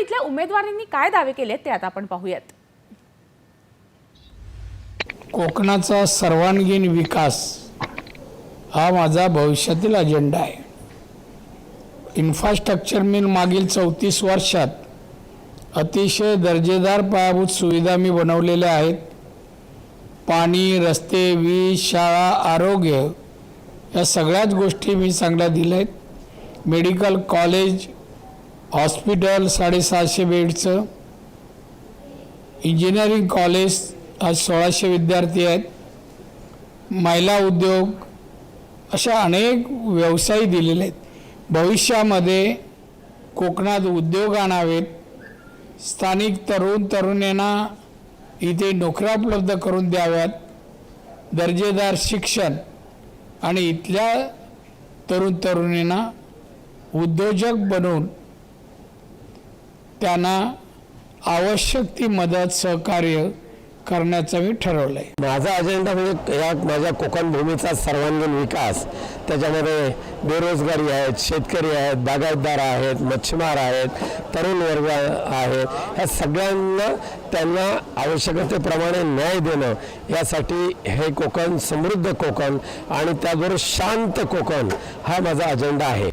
इथल्या उमेदवारांनी काय दावे केले ते आता आपण पाहूयात. कोकणाचा सर्वांगीण विकास हा माझा भविष्यातील अजेंडा आहे. इन्फ्रास्ट्रक्चर मी मागील चौतीस वर्षात अतिशय दर्जेदार पायाभूत सुविधा मी बनवलेल्या आहेत. पाणी रस्ते वीज शाळा आरोग्य या सगळ्याच गोष्टी मी चांगल्या दिल्या आहेत मेडिकल कॉलेज हॉस्पिटल साडेसहाशे बेडचं. इंजिनिअरिंग कॉलेज आज सोळाशे विद्यार्थी आहेत. महिला उद्योग अशा अनेक व्यवसाय दिलेले आहेत. भविष्यामध्ये कोकणात उद्योग आणावेत. स्थानिक तरुण तरुणींना इथे नोकऱ्या उपलब्ध करून द्याव्यात. दर्जेदार शिक्षण आणि इथल्या तरुण तरुणींना उद्योजक बनवून त्यांना आवश्यक ती मदत सहकार्य करण्याचं मी ठरवलं आहे माझा अजेंडा म्हणजे या माझ्या कोकण भूमीचा सर्वांगीण विकास. त्याच्यामध्ये बेरोजगारी आहेत शेतकरी आहेत बागायतदार आहेत मच्छीमार आहेत तरुण वर्ग आहेत. ह्या सगळ्यांना त्यांना आवश्यकतेप्रमाणे न्याय देणं यासाठी हे कोकण समृद्ध कोकण आणि त्याबरोबर शांत कोकण हा माझा अजेंडा आहे.